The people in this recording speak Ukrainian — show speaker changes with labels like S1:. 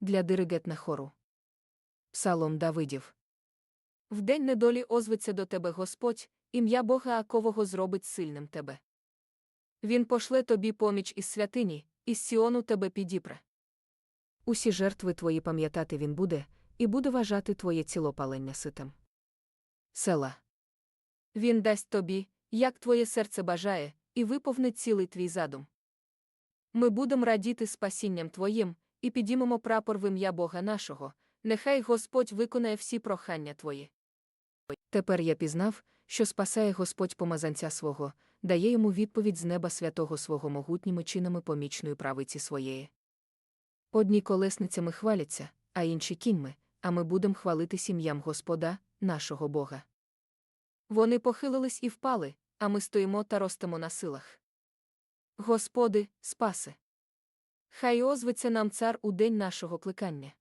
S1: для диригетна хору. Псалом Давидів. В день недолі озветься до тебе Господь, ім'я Бога Акового зробить сильним тебе. Він пошле тобі поміч із святині, із Сіону тебе підіпре. Усі жертви твої пам'ятати він буде, і буде вважати твоє цілопалення ситим. Села. Він дасть тобі, як твоє серце бажає, і виповнить цілий твій задум. Ми будемо радіти спасінням твоїм, і підіймемо прапор в ім'я Бога нашого, нехай Господь виконає всі прохання твої. Тепер я пізнав, що спасає Господь помазанця свого, дає йому відповідь з неба святого свого могутніми чинами помічної правиці своєї. Одні колесницями хваляться, а інші кіньми, а ми будемо хвалити сім'ям Господа, нашого Бога. Вони похилились і впали, а ми стоїмо та ростемо на силах. Господи, спаси! Хай озветься нам цар у день нашого кликання.